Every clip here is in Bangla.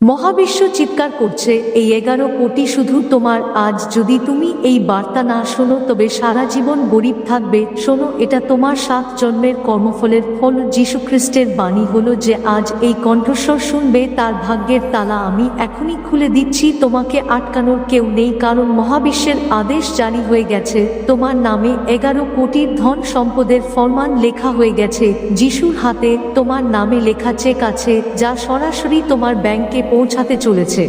মহাবিশ্ব চিৎকার করছে, এই এগারো কোটি শুধু তোমার, আজ যদি তুমি এই বার্তা না শোনো, তবে সারা জীবন গরিব থাকবে। শোনো, এটা তোমার সাত জন্মের কর্মফলের ফল। যীশুখ্রিস্টের বাণী হলো যে, আজ এই কণ্ঠস্বর শুনবে, তার ভাগ্যের তালা আমি এখনই খুলে দিচ্ছি, তোমাকে আটকানোর কেউ নেই, কারণ মহাবিশ্বের আদেশ জারি হয়ে গেছে। তোমার নামে এগারো কোটির ধন সম্পদের ফরমান লেখা হয়ে গেছে। যিশুর হাতে তোমার নামে লেখা চেক আছে, যা সরাসরি তোমার ব্যাংকে পৌঁছাতে চলেছে।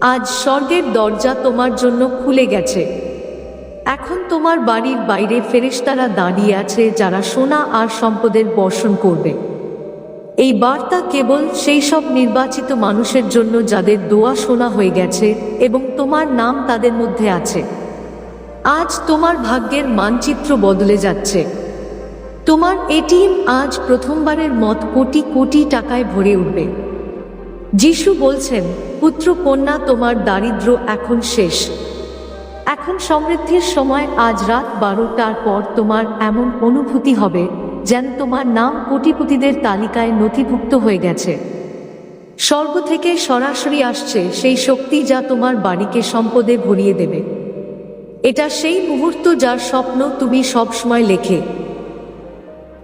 আজ স্বর্গের দরজা তোমার জন্য খুলে গেছে। এখন তোমার বাড়ির বাইরে ফেরেশতারা দাঁড়িয়ে আছে যারা সোনা আর সম্পদের বর্ষণ করবে। এই বার্তা কেবল সেই সব নির্বাচিত মানুষের জন্য যাদের দোয়া শোনা হয়ে গেছে এবং তোমার নাম তাদের মধ্যে আছে। আজ তোমার ভাগ্যের মানচিত্র বদলে যাচ্ছে। তোমার এটিএম আজ প্রথমবারের মত কোটি কোটি টাকায় ভরে উঠবে। যিশু বলছেন, পুত্র কন্যা, তোমার দারিদ্র এখন শেষ। এখন সমৃদ্ধির সময়, আজ রাত বারোটার পর তোমার এমন অনুভূতি হবে, যেন তোমার নাম কোটিপতিদের তালিকায় নথিভুক্ত হয়ে গেছে। স্বর্গ থেকে সরাসরি আসছে সেই শক্তি যা তোমার বাড়িকে সম্পদে ভরিয়ে দেবে। এটা সেই মুহূর্ত যার স্বপ্ন তুমি সবসময় লেখে।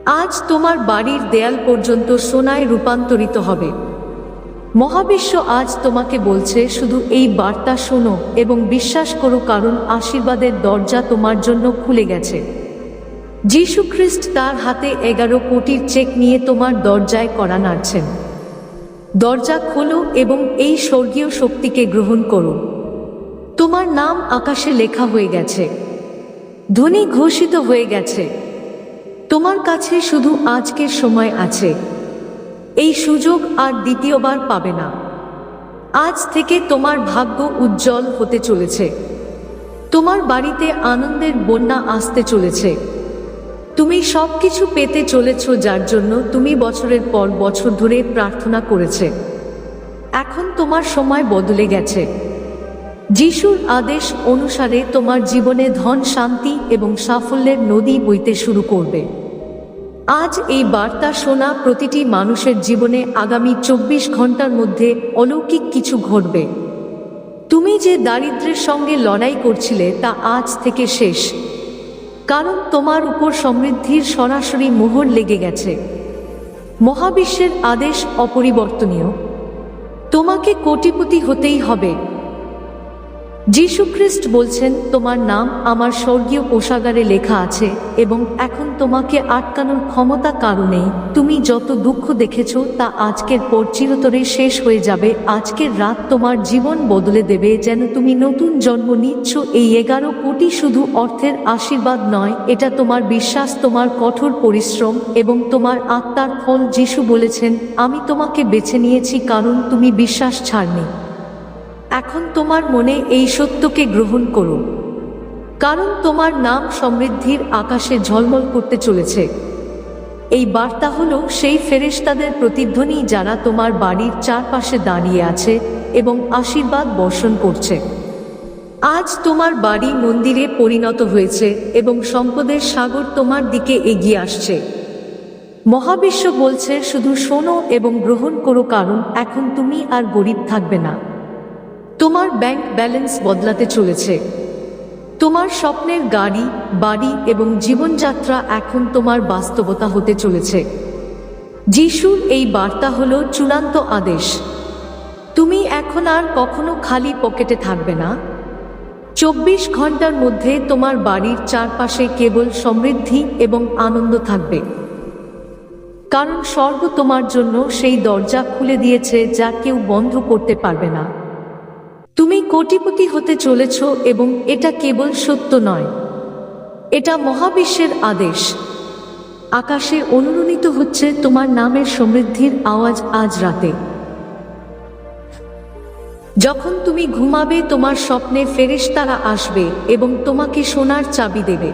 আজ তোমার বাড়ির দেয়াল পর্যন্ত সোনায় রূপান্তরিত হবে। মহাবিশ্ব আজ তোমাকে বলছে, শুধু এই বার্তা শোনো এবং বিশ্বাস করো, কারণ আশীর্বাদের দরজা তোমার জন্য খুলে গেছে। যীশু খ্রিস্ট তার হাতে এগারো কোটির চেক নিয়ে তোমার দরজায় করা নাড়ছেন। দরজা খোলো এবং এই স্বর্গীয় শক্তিকে গ্রহণ করো। তোমার নাম আকাশে লেখা হয়ে গেছে। ধ্বনি ঘোষিত হয়ে গেছে। তোমার কাছে শুধু আজকের সময় আছে। এই সুযোগ আর দ্বিতীয়বার পাবে না। আজ থেকে তোমার ভাগ্য উজ্জ্বল হতে চলেছে। তোমার বাড়িতে আনন্দের বন্যা আসতে চলেছে। তুমি সব কিছু পেতে চলেছ যার জন্য তুমি বছরের পর বছর ধরে প্রার্থনা করেছে। এখন তোমার সময় বদলে গেছে। যিশুর আদেশ অনুসারে তোমার জীবনে ধন, শান্তি এবং সাফল্যের নদী বইতে শুরু করবে। আজ এই বার্তা শোনা প্রতিটি মানুষের জীবনে আগামী চব্বিশ ঘণ্টার মধ্যে অলৌকিক কিছু ঘটবে। তুমি যে দারিদ্র্যের সঙ্গে লড়াই করছিলে তা আজ থেকে শেষ। কারণ তোমার উপর সমৃদ্ধির সরাসরি মোহর লেগে গেছে। মহাবিশ্বের আদেশ অপরিবর্তনীয়। তোমাকে কোটিপতি হতেই হবে। যীশুখ্রিস্ট বলছেন, তোমার নাম আমার স্বর্গীয় কোষাগারে লেখা আছে এবং এখন তোমাকে আটকানোর ক্ষমতা কারণেই তুমি যত দুঃখ দেখেছ তা আজকের পর চিরতরে শেষ হয়ে যাবে। আজকের রাত তোমার জীবন বদলে দেবে। যেন তুমি নতুন জন্ম নিচ্ছ। এই এগারো কোটি শুধু অর্থের আশীর্বাদ নয়, এটা তোমার বিশ্বাস, তোমার কঠোর পরিশ্রম এবং তোমার আত্মার ফল। যিশু বলেছেন, আমি তোমাকে বেছে নিয়েছি কারণ তুমি বিশ্বাস ছাড়নি। এখন তোমার মনে এই সত্যকে গ্রহণ করো। কারণ তোমার নাম সমৃদ্ধির আকাশে ঝলমল করতে চলেছে। এই বার্তা হলো সেই ফেরেশতাদের প্রতিধ্বনি যারা তোমার বাড়ির চারপাশে দাঁড়িয়ে আছে এবং আশীর্বাদ বর্ষণ করছে। আজ তোমার বাড়ি মন্দিরে পরিণত হয়েছে এবং সম্পদের সাগর তোমার দিকে এগিয়ে আসছে। মহাবিশ্ব বলছে, শুধু শোনো এবং গ্রহণ করো, কারণ এখন তুমি আর গরিব থাকবে না। তোমার ব্যাংক ব্যালেন্স বদলাতে চলেছে। তোমার স্বপ্নের গাড়ি, বাড়ি এবং জীবনযাত্রা এখন তোমার বাস্তবতা হতে চলেছে। যিশুর এই বার্তা হল চূড়ান্ত আদেশ। তুমি এখন আর কখনো খালি পকেটে থাকবে না। চব্বিশ ঘণ্টার মধ্যে তোমার বাড়ির চারপাশে কেবল সমৃদ্ধি এবং আনন্দ থাকবে। কারণ স্বর্গ তোমার জন্য সেই দরজা খুলে দিয়েছে যা কেউ বন্ধ করতে পারবে না। তুমি কোটিপতি হতে চলেছ এবং এটা কেবল সত্য নয়। এটা মহাবিশ্বের আদেশ। আকাশে অনুরণিত হচ্ছে তোমার নামের সমৃদ্ধির আওয়াজ আজ রাতে। যখন তুমি ঘুমাবে, তোমার স্বপ্নে ফেরেশতারা আসবে এবং তোমাকে সোনার চাবি দেবে।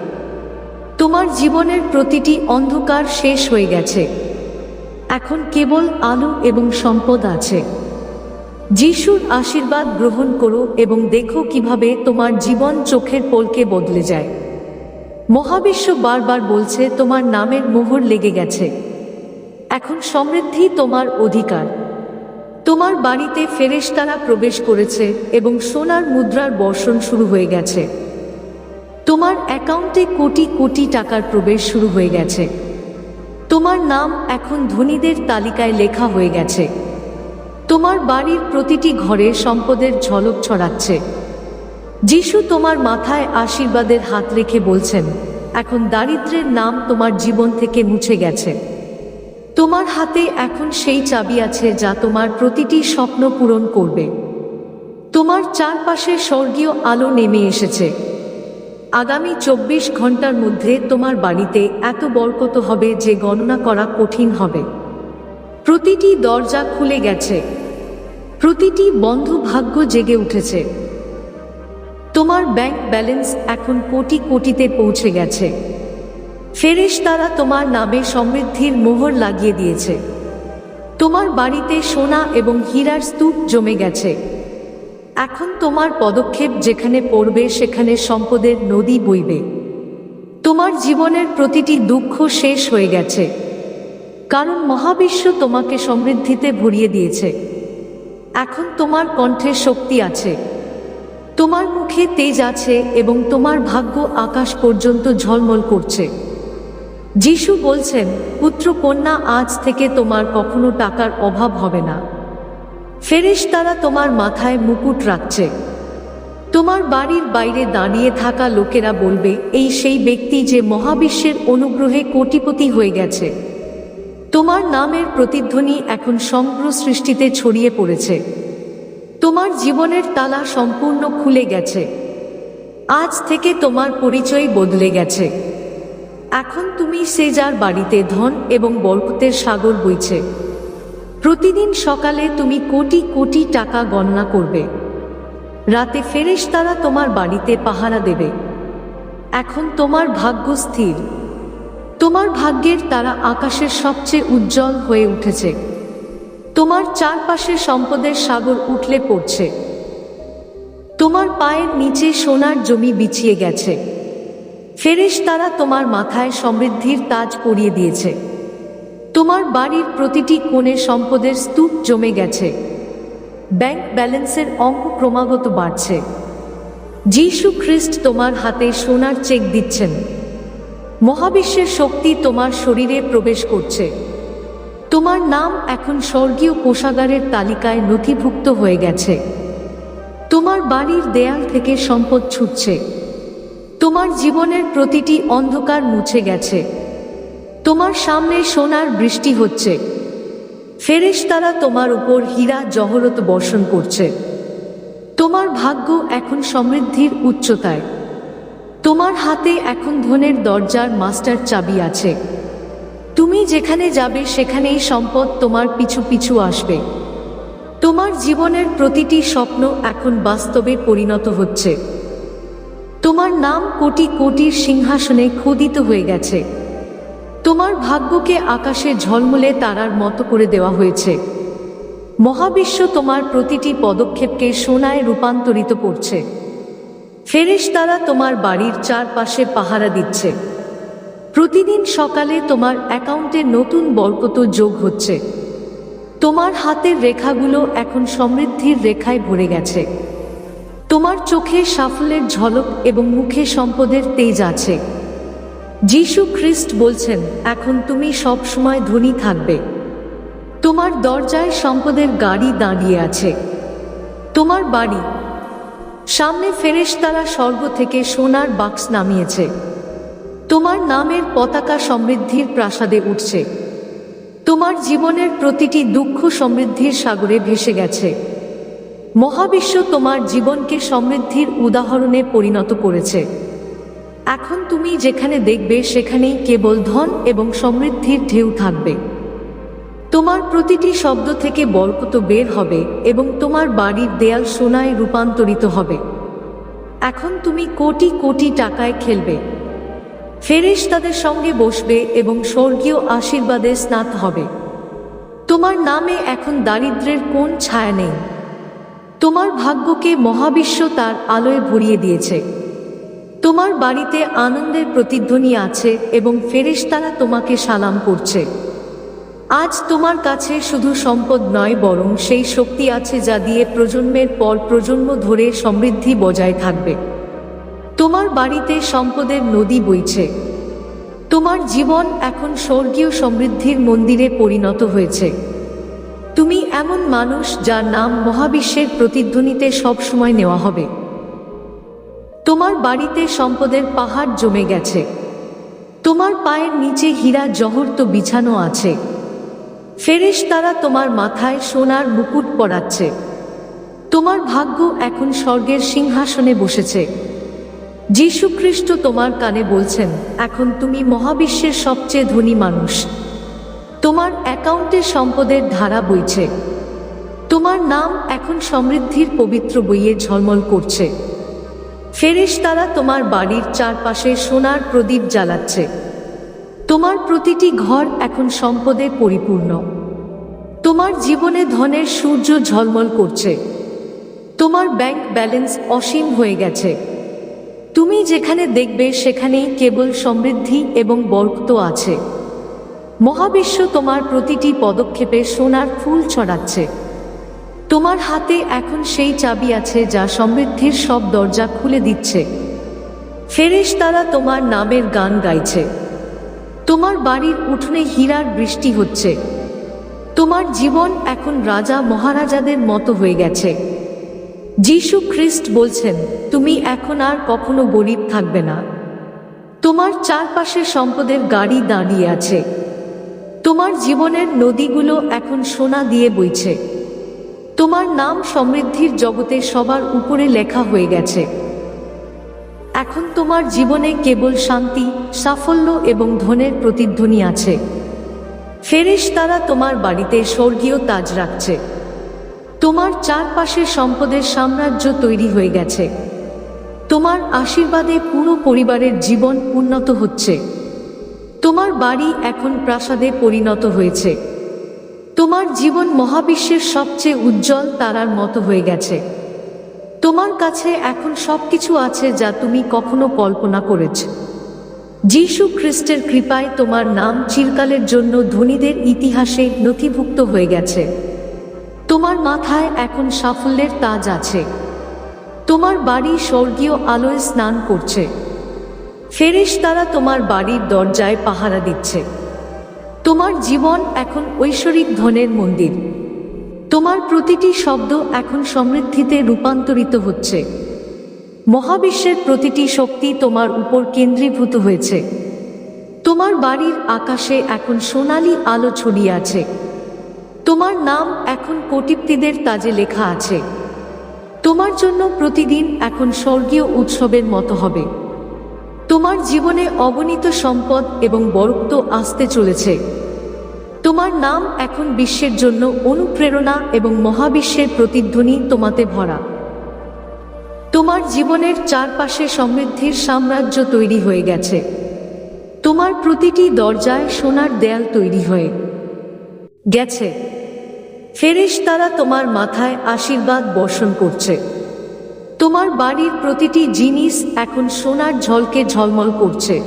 তোমার জীবনের প্রতিটি অন্ধকার শেষ হয়ে গেছে। এখন কেবল আলো এবং সম্পদ আছে। যিশুর আশীর্বাদ গ্রহণ করো এবং দেখো কীভাবে তোমার জীবন চোখের পোলকে বদলে যায়। মহাবিশ্ব বারবার বলছে, তোমার নামের মোহর লেগে গেছে। এখন সমৃদ্ধি তোমার অধিকার। তোমার বাড়িতে ফেরেশতারা প্রবেশ করেছে এবং সোনার মুদ্রার বর্ষণ শুরু হয়ে গেছে। তোমার অ্যাকাউন্টে কোটি কোটি টাকার প্রবেশ শুরু হয়ে গেছে। তোমার নাম এখন ধনীদের তালিকায় লেখা হয়ে গেছে। তোমার বাড়ির প্রতিটি ঘরে সম্পদের ঝলক ছড়াচ্ছে। যিশু তোমার মাথায় আশীর্বাদের হাত রেখে বলছেন, এখন দারিদ্রের নাম তোমার জীবন থেকে মুছে গেছে। তোমার হাতে এখন সেই চাবি আছে যা তোমার প্রতিটি স্বপ্ন পূরণ করবে। তোমার চারপাশে স্বর্গীয় আলো নেমে এসেছে। আগামী চব্বিশ ঘণ্টার মধ্যে তোমার বাড়িতে এত বরকত হবে যে গণনা করা কঠিন হবে। প্রতিটি দরজা খুলে গেছে। প্রতিটি বন্ধ ভাগ্য জেগে উঠেছে। তোমার ব্যাংক ব্যালেন্স এখন কোটি কোটিতে পৌঁছে গেছে। ফেরেশ তারা তোমার নামে সমৃদ্ধির মোহর লাগিয়ে দিয়েছে। তোমার বাড়িতে সোনা এবং হীরার স্তূপ জমে গেছে। এখন তোমার পদক্ষেপ যেখানে পড়বে সেখানে সম্পদের নদী বইবে। তোমার জীবনের প্রতিটি দুঃখ শেষ হয়ে গেছে। কারণ মহাবিশ্ব তোমাকে সমৃদ্ধিতে ভরিয়ে দিয়েছে। এখন তোমার কণ্ঠে শক্তি আছে। তোমার মুখে তেজ আছে এবং তোমার ভাগ্য আকাশ পর্যন্ত ঝলমল করছে। যিশু বলছেন, পুত্র কন্যা, আজ থেকে তোমার কখনো টাকার অভাব হবে না। ফেরেশ তারা তোমার মাথায় মুকুট রাখছে। তোমার বাড়ির বাইরে দাঁড়িয়ে থাকা লোকেরা বলবে, এই সেই ব্যক্তি যে মহাবিশ্বের অনুগ্রহে কোটিপতি হয়ে গেছে। তোমার নামের প্রতিধ্বনি এখন সমগ্র সৃষ্টিতে ছড়িয়ে পড়েছে। তোমার জীবনের তালা সম্পূর্ণ খুলে গেছে। আজ থেকে তোমার পরিচয় বদলে গেছে। এখন তুমি সে যার বাড়িতে ধন এবং বরকতের সাগর বইছে। প্রতিদিন সকালে তুমি কোটি কোটি টাকা গণনা করবে। রাতে ফেরেশ তারা তোমার বাড়িতে পাহারা দেবে। এখন তোমার ভাগ্য স্থির। তোমার ভাগ্যের তারা আকাশের সবচেয়ে উজ্জ্বল হয়ে উঠেছে। তোমার চারপাশে সম্পদের সাগর উঠলে পড়ছে। তোমার পায়ের নিচে সোনার জমি বিছিয়ে গেছে। ফেরেশ তারা তোমার মাথায় সমৃদ্ধির তাজ পরিয়ে দিয়েছে। তোমার বাড়ির প্রতিটি কোণে সম্পদের স্তূপ জমে গেছে। ব্যাংক ব্যালেন্সের অঙ্ক ক্রমাগত বাড়ছে। যীশু খ্রিস্ট তোমার হাতে সোনার চেক দিচ্ছেন। মহাবিশ্বের শক্তি তোমার শরীরে প্রবেশ করছে। তোমার নাম এখন স্বর্গীয় কোষাগারের তালিকায় নথিভুক্ত হয়ে গেছে। তোমার বাড়ির দেয়াল থেকে সম্পদ ছুটছে। তোমার জীবনের প্রতিটি অন্ধকার মুছে গেছে। তোমার সামনে সোনার বৃষ্টি হচ্ছে। ফেরেশ তারা তোমার উপর হীরা জহরত বর্ষণ করছে। তোমার ভাগ্য এখন সমৃদ্ধির উচ্চতায়। তোমার হাতে এখন ধনের দরজার মাস্টার চাবি আছে। তুমি যেখানে যাবে, সেখানেই সম্পদ তোমার পিছু পিছু আসবে। তোমার জীবনের প্রতিটি স্বপ্ন এখন বাস্তবে পরিণত হচ্ছে। তোমার নাম কোটি কোটির সিংহাসনে খোদিত হয়ে গেছে। তোমার ভাগ্যকে আকাশে ঝলমলে তারার মতো করে দেওয়া হয়েছে। মহাবিশ্ব তোমার প্রতিটি পদক্ষেপকে সোনায় রূপান্তরিত করছে। ফেরেশ তারা তোমার বাড়ির চারপাশে পাহারা দিচ্ছে। প্রতিদিন সকালে তোমার অ্যাকাউন্টে নতুন বরকত যোগ হচ্ছে। তোমার হাতের রেখাগুলো এখন সমৃদ্ধির রেখায় ভরে গেছে। তোমার চোখে সাফল্যের ঝলক এবং মুখে সম্পদের তেজ আছে। যিশু খ্রিস্ট বলছেন, এখন তুমি সব সময় ধনী থাকবে। তোমার দরজায় সম্পদের গাড়ি দাঁড়িয়ে আছে। তোমার বাড়ি সামনে ফেরেশতারা স্বর্গ থেকে সোনার বাক্স নামিয়েছে। তোমার নামের পতাকা সমৃদ্ধির প্রাসাদে উঠছে। তোমার জীবনের প্রতিটি দুঃখ সমৃদ্ধির সাগরে ভেসে গেছে। মহাবিশ্ব তোমার জীবনকে সমৃদ্ধির উদাহরণে পরিণত করেছে। এখন তুমি যেখানে দেখবে সেখানেই কেবল ধন এবং সমৃদ্ধির ঢেউ থাকবে। তোমার প্রতিটি শব্দ থেকে বরকত বের হবে এবং তোমার বাড়ির দেয়াল সোনায় রূপান্তরিত হবে। এখন তুমি কোটি কোটি টাকায় খেলবে। ফেরেশ তাদের সঙ্গে বসবে এবং স্বর্গীয় আশীর্বাদে স্নাত হবে। তোমার নামে এখন দারিদ্রের কোন ছায়া নেই। তোমার ভাগ্যকে মহাবিশ্ব তার আলোয় ভরিয়ে দিয়েছে। তোমার বাড়িতে আনন্দের প্রতিধ্বনি আছে এবং ফেরেশতারা তোমাকে সালাম করছে। আজ তোমার কাছে শুধু সম্পদ নয়, বরং সেই শক্তি আছে যা দিয়ে প্রজন্মের পর প্রজন্ম ধরে সমৃদ্ধি বজায় থাকবে। তোমার বাড়িতে সম্পদের নদী বইছে। তোমার জীবন এখন স্বর্গীয় সমৃদ্ধির মন্দিরে পরিণত হয়েছে। তুমি এমন মানুষ যার নাম মহাবিশ্বের প্রতিধ্বনিতে সবসময় নেওয়া হবে। তোমার বাড়িতে সম্পদের পাহাড় জমে গেছে। তোমার পায়ের নিচে হীরা জহর তো বিছানো আছে। ফেরেশ তারা তোমার মাথায় সোনার মুকুট পরাচ্ছে। তোমার ভাগ্য এখন স্বর্গের সিংহাসনে বসেছে। যীশু খ্রিস্ট তোমার কানে বলছেন, এখন তুমি মহাবিশ্বের সবচেয়ে ধনী মানুষ। তোমার অ্যাকাউন্টে সম্পদের ধারা বইছে। তোমার নাম এখন সমৃদ্ধির পবিত্র বইয়ে ঝলমল করছে। ফেরেশ তারা তোমার বাড়ির চারপাশে সোনার প্রদীপ জ্বালাচ্ছে। তোমার প্রতিটি ঘর এখন সম্পদে পরিপূর্ণ। তোমার জীবনে ধনের সূর্য ঝলমল করছে। তোমার ব্যাংক ব্যালেন্স অসীম হয়ে গেছে। তুমি যেখানে দেখবে সেখানেই কেবল সমৃদ্ধি এবং বরক্ত আছে। মহাবিশ্ব তোমার প্রতিটি পদক্ষেপে সোনার ফুল ছড়াচ্ছে। তোমার হাতে এখন সেই চাবি আছে যা সমৃদ্ধির সব দরজা খুলে দিচ্ছে। ফেরেশ তারা তোমার নামের গান গাইছে। তোমার বাড়ির উঠোনে হীরার বৃষ্টি হচ্ছে। তোমার জীবন এখন রাজা মহারাজাদের মতো হয়ে গেছে। যীশু খ্রিস্ট বলছেন, তুমি এখন আর কখনো গরিব থাকবে না। তোমার চারপাশে সম্পদের গাড়ি দাঁড়িয়ে আছে। তোমার জীবনের নদীগুলো এখন সোনা দিয়ে বইছে। তোমার নাম সমৃদ্ধির জগতে সবার উপরে লেখা হয়ে গেছে। এখন তোমার জীবনে কেবল শান্তি, সাফল্য এবং ধনের প্রতিধ্বনি আছে। ফেরেশ তারা তোমার বাড়িতে স্বর্গীয় তাজ রাখছে। তোমার চারপাশে সম্পদের সাম্রাজ্য তৈরি হয়ে গেছে। তোমার আশীর্বাদে পুরো পরিবারের জীবন উন্নত হচ্ছে। তোমার বাড়ি এখন প্রাসাদে পরিণত হয়েছে। তোমার জীবন মহাবিশ্বের সবচেয়ে উজ্জ্বল তারার মতো হয়ে গেছে। তোমার কাছে এখন সবকিছু আছে যা তুমি কখনো কল্পনা করেছ। যীশু খ্রিস্টের কৃপায় তোমার নাম চিরকালের জন্য ধনীদের ইতিহাসে নথিভুক্ত হয়ে গেছে। তোমার মাথায় এখন সাফল্যের তাজ আছে। তোমার বাড়ি স্বর্গীয় আলোয় স্নান করছে। ফেরেশ তারা তোমার বাড়ির দরজায় পাহারা দিচ্ছে। তোমার জীবন এখন ঐশ্বরিক ধনের মন্দির। তোমার প্রতিটি শব্দ এখন সমৃদ্ধিতে রূপান্তরিত হচ্ছে। মহাবিশ্বের প্রতিটি শক্তি তোমার উপর কেন্দ্রীভূত হয়েছে। তোমার বাড়ির আকাশে এখন সোনালি আলো ছড়িয়ে আছে। তোমার নাম এখন কটিপ্তিদের তাজে লেখা আছে। তোমার জন্য প্রতিদিন এখন স্বর্গীয় উৎসবের মতো হবে। তোমার জীবনে অগণিত সম্পদ এবং বরক্ত আসতে চলেছে। তোমার নাম এখন বিশ্বের জন্য অনুপ্রেরণা এবং মহাবিশ্বের প্রতিধ্বনি তোমাতে ভরা। তোমার জীবনের চারপাশে সমৃদ্ধির সাম্রাজ্য তৈরি হয়ে গেছে। তোমার প্রতিটি দরজায় সোনার দেয়াল তৈরি হয়ে গেছে। ফেরেশ তারা তোমার মাথায় আশীর্বাদ বর্ষণ করছে। তোমার বাড়ির প্রতিটি জিনিস এখন সোনার ঝলকে ঝলমল করছে।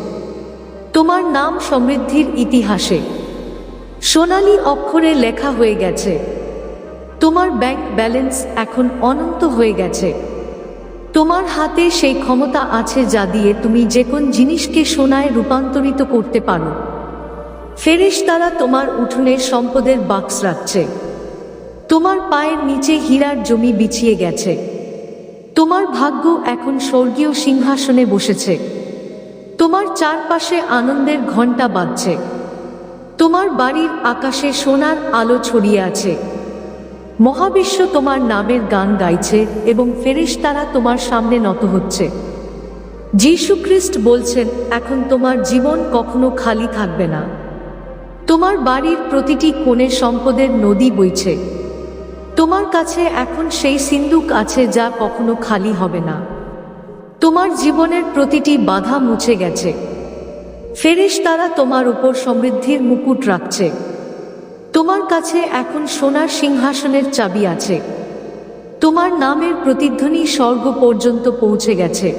তোমার নাম সমৃদ্ধির ইতিহাসে। সোনালি অক্ষরে লেখা হয়ে গেছে, তোমার ব্যাংক ব্যালেন্স এখন অনন্ত হয়ে গেছে। তোমার হাতে সেই ক্ষমতা আছে যা দিয়ে তুমি যে কোন জিনিসকে সোনায় রূপান্তরিত করতে পারো। ফেরেশ তারা তোমার উঠোনে সম্পদের বাক্স রাখছে। তোমার পায়ের নিচে হীরার জমি বিছিয়ে গেছে। তোমার ভাগ্য এখন স্বর্গীয় সিংহাসনে বসেছে। তোমার চারপাশে আনন্দের ঘণ্টা বাজছে। তোমার বাড়ির আকাশে সোনার আলো ছড়িয়ে আছে। মহাবিশ্ব তোমার নামের গান গাইছে এবং ফেরেশতারা তোমার সামনে নত হচ্ছে। যীশু খ্রিস্ট বলছেন, এখন তোমার জীবন কখনো খালি থাকবে না। তোমার বাড়ির প্রতিটি কোণে সম্পদের নদী বইছে। তোমার কাছে এখন সেই সিন্দুক আছে যা কখনো খালি হবে না। তোমার জীবনের প্রতিটি বাধা মুছে গেছে। ফেরেশ তারা তোমার উপর সমৃদ্ধির মুকুট রাখছে। তোমার কাছে এখন সোনার সিংহাসনের চাবি আছে। তোমার নামের প্রতিধ্বনি স্বর্গ পর্যন্ত পৌঁছে গেছে।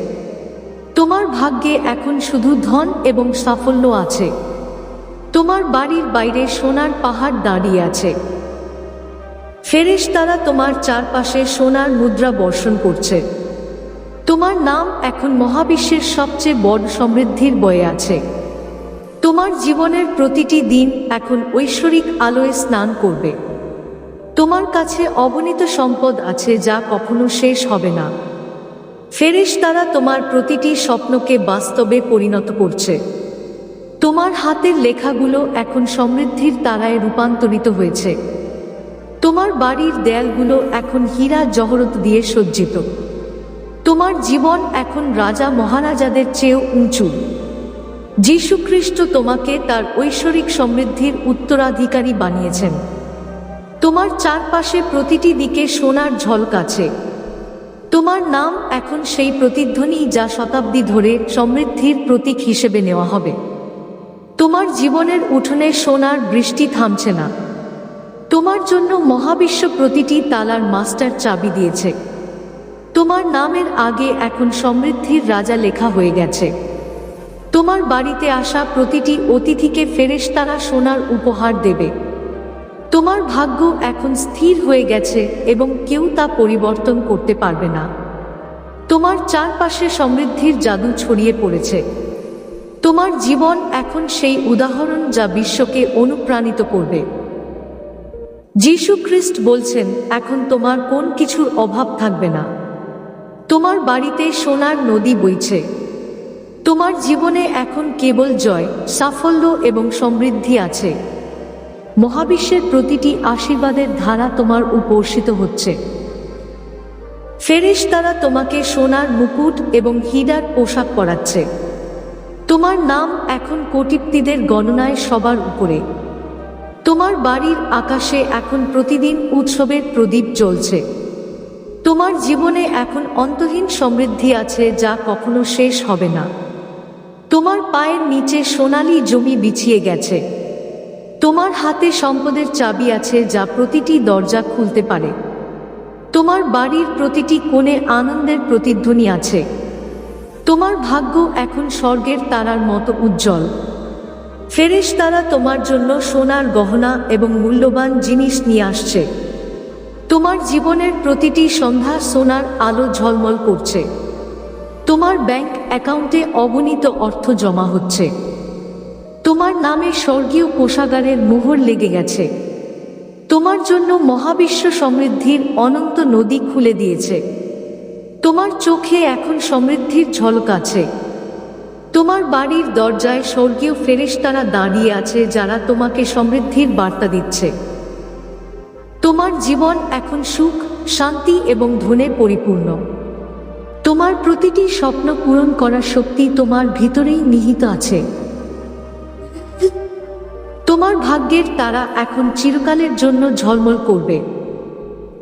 তোমার ভাগ্যে এখন শুধু ধন এবং সাফল্য আছে। তোমার বাড়ির বাইরে সোনার পাহাড় দাঁড়িয়ে আছে। ফেরেশ তারা তোমার চারপাশে সোনার মুদ্রা বর্ষণ করছে। তোমার নাম এখন মহাবিশ্বের সবচেয়ে বড় সমৃদ্ধির বয়ে আছে। তোমার জীবনের প্রতিটি দিন এখন ঐশ্বরিক আলোয় স্নান করবে। তোমার কাছে অগণিত সম্পদ আছে যা কখনো শেষ হবে না। ফেরেশ তারা তোমার প্রতিটি স্বপ্নকে বাস্তবে পরিণত করছে। তোমার হাতের লেখাগুলো এখন সমৃদ্ধির তারায় রূপান্তরিত হয়েছে। তোমার বাড়ির দেয়ালগুলো এখন হীরা জহরত দিয়ে সজ্জিত। তোমার জীবন এখন রাজা মহারাজাদের চেয়েও উঁচু। যীশুখ্রিস্ট তোমাকে তার ঐশ্বরিক সমৃদ্ধির উত্তরাধিকারী বানিয়েছেন। তোমার চারপাশে প্রতিটি দিকে সোনার ঝলক আছে। তোমার নাম এখন সেই প্রতিধ্বনি যা শতাব্দী ধরে সমৃদ্ধির প্রতীক হিসেবে নেওয়া হবে। তোমার জীবনের উঠোনে সোনার বৃষ্টি থামছে না। তোমার জন্য মহাবিশ্ব প্রতিটি তালার মাস্টার চাবি দিয়েছে। তোমার নামের আগে এখন সমৃদ্ধির রাজা লেখা হয়ে গেছে। তোমার বাড়িতে আসা প্রতিটি অতিথিকে ফেরেশতারা সোনার উপহার দেবে। তোমার ভাগ্য এখন স্থির হয়ে গেছে এবং কেউ তা পরিবর্তন করতে পারবে না। তোমার চারপাশে সমৃদ্ধির জাদু ছড়িয়ে পড়েছে। তোমার জীবন এখন সেই উদাহরণ যা বিশ্বকে অনুপ্রাণিত করবে। যীশু খ্রিস্ট বলছেন, এখন তোমার কোন কিছুর অভাব থাকবে না। তোমার বাড়িতে সোনার নদী বইছে। তোমার জীবনে এখন কেবল জয়, সাফল্য এবং সমৃদ্ধি আছে। মহাবিশ্বের প্রতিটি আশীর্বাদের ধারা তোমার উপর্ষিত হচ্ছে। ফেরেশ তারা তোমাকে সোনার মুকুট এবং হীরার পোশাক পরাচ্ছে। তোমার নাম এখন কোটিপ্তিদের গণনায় সবার উপরে। তোমার বাড়ির আকাশে এখন প্রতিদিন উৎসবের প্রদীপ জ্বলছে। তোমার জীবনে এখন অন্তহীন সমৃদ্ধি আছে যা কখনো শেষ হবে না। তোমার পায়ের নিচে সোনালি জমি বিছিয়ে গেছে। তোমার হাতে সম্পদের চাবি আছে যা প্রতিটি দরজা খুলতে পারে। তোমার বাড়ির প্রতিটি কোণে আনন্দের প্রতিধ্বনি আছে। তোমার ভাগ্য এখন স্বর্গের তারার মতো উজ্জ্বল। ফেরেশ তারা তোমার জন্য সোনার গহনা এবং মূল্যবান জিনিস নিয়ে আসছে। তোমার জীবনের প্রতিটি সন্ধ্যা সোনার আলো ঝলমল করছে। তোমার ব্যাংক অ্যাকাউন্টে অগণিত অর্থ জমা হচ্ছে। তোমার নামে স্বর্গীয় কোষাগারের মোহর লেগে গেছে। তোমার জন্য মহাবিশ্ব সমৃদ্ধির অনন্ত নদী খুলে দিয়েছে। তোমার চোখে এখন সমৃদ্ধির ঝলক আছে। তোমার বাড়ির দরজায় স্বর্গীয় ফেরেশতারা দাঁড়িয়ে আছে যারা তোমাকে সমৃদ্ধির বার্তা দিচ্ছে। তোমার জীবন এখন সুখ, শান্তি এবং ধনে পরিপূর্ণ। তোমার প্রতিটি স্বপ্ন পূরণ করার শক্তি তোমার ভিতরেই নিহিত আছে। তোমার ভাগ্যের তারা এখন চিরকালের জন্য ঝলমল করবে।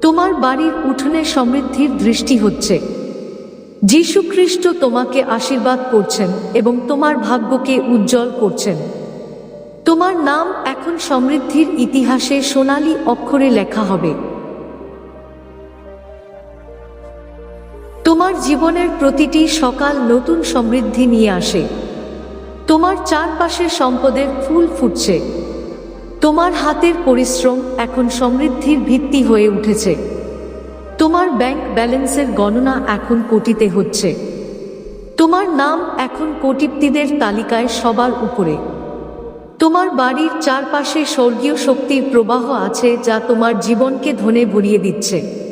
তোমার বাড়ির উঠোনে সমৃদ্ধির দৃষ্টি হচ্ছে। যীশু খ্রিস্ট তোমাকে আশীর্বাদ করছেন এবং তোমার ভাগ্যকে উজ্জ্বল করছেন। তোমার নাম এখন সমৃদ্ধির ইতিহাসে সোনালী অক্ষরে লেখা হবে। তোমার জীবনের প্রতিটি সকাল নতুন সমৃদ্ধি নিয়ে আসে। তোমার চারপাশে সম্পদের ফুল ফুটছে। তোমার হাতের পরিশ্রম এখন সমৃদ্ধির ভিত্তি হয়ে উঠেছে। তোমার ব্যাংক ব্যালেন্সের গণনা এখন কোটিতে হচ্ছে। তোমার নাম এখন কোটিপ্তিদের তালিকায় সবার উপরে। তোমার বাড়ির চারপাশে স্বর্গীয় শক্তির প্রবাহ আছে যা তোমার জীবনকে ধনে ভরিয়ে দিচ্ছে।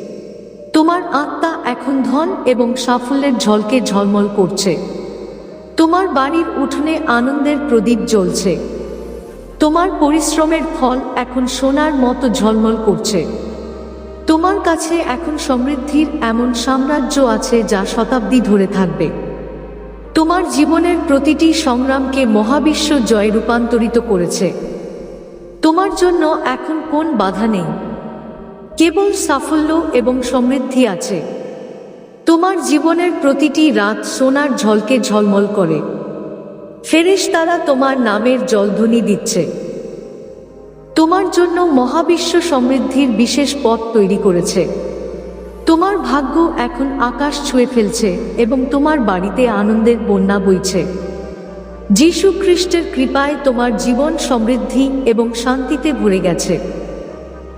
তোমার আত্মা এখন ধন এবং সাফল্যের ঝলকে ঝলমল করছে। তোমার বাড়ির উঠোনে আনন্দের প্রদীপ জ্বলছে। তোমার পরিশ্রমের ফল এখন সোনার মতো ঝলমল করছে। তোমার কাছে এখন সমৃদ্ধির এমন সাম্রাজ্য আছে যা শতাব্দী ধরে থাকবে। তোমার জীবনের প্রতিটি সংগ্রামকে মহাবিশ্ব জয় রূপান্তরিত করেছে। তোমার জন্য এখন কোন বাধা নেই। কেবল সাফল্য এবং সমৃদ্ধি আছে। তোমার জীবনের প্রতিটি রাত সোনার ঝলকে ঝলমল করে। ফেরেশ তারা তোমার নামের জলধ্বনি দিচ্ছে। তোমার জন্য মহাবিশ্ব সমৃদ্ধির বিশেষ পথ তৈরি করেছে। তোমার ভাগ্য এখন আকাশ ছুঁয়ে ফেলছে এবং তোমার বাড়িতে আনন্দের বন্যা বইছে। যীশু খ্রিস্টের কৃপায় তোমার জীবন সমৃদ্ধি এবং শান্তিতে ভরে গেছে।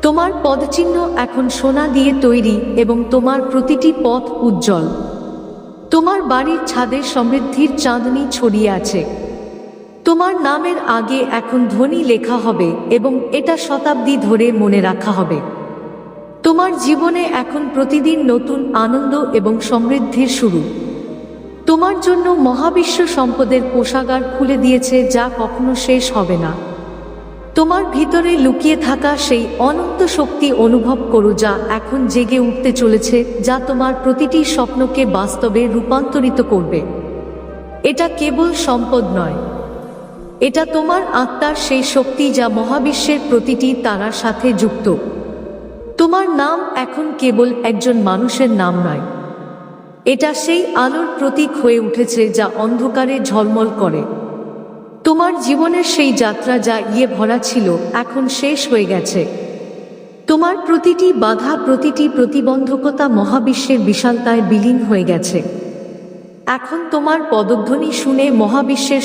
তোমার পদচিহ্ন এখন সোনা দিয়ে তৈরি এবং তোমার প্রতিটি পথ উজ্জ্বল। তোমার বাড়ির ছাদে সমৃদ্ধির চাঁদনি ছড়িয়ে আছে। তোমার নামের আগে এখন ধ্বনি লেখা হবে এবং এটা শতাব্দী ধরে মনে রাখা হবে। তোমার জীবনে এখন প্রতিদিন নতুন আনন্দ এবং সমৃদ্ধির শুরু। তোমার জন্য মহাবিশ্ব সম্পদের কোষাগার খুলে দিয়েছে যা কখনো শেষ হবে না। তোমার ভিতরে লুকিয়ে থাকা সেই অনন্ত শক্তি অনুভব করো যা এখন জেগে উঠতে চলেছে, যা তোমার প্রতিটি স্বপ্নকে বাস্তবে রূপান্তরিত করবে। এটা কেবল সম্পদ নয়। এটা তোমার আত্মার সেই শক্তি যা মহাবিশ্বের প্রতিটি তারার সাথে যুক্ত। তোমার নাম এখন কেবল একজন মানুষের নাম নয়। এটা সেই আলোর প্রতীক হয়ে উঠেছে যা অন্ধকারে ঝলমল করে। তোমার জীবনের সেই যাত্রা যা ইয়ে ভরা ছিল, এখন শেষ হয়ে গেছে। তোমার প্রতিটি বাধা, প্রতিটি প্রতিবন্ধকতা মহাবিশ্বের বিশালতায় বিলীন হয়ে গেছে। এখন তোমার পদধ্বনি শুনে মহাবিশ্বের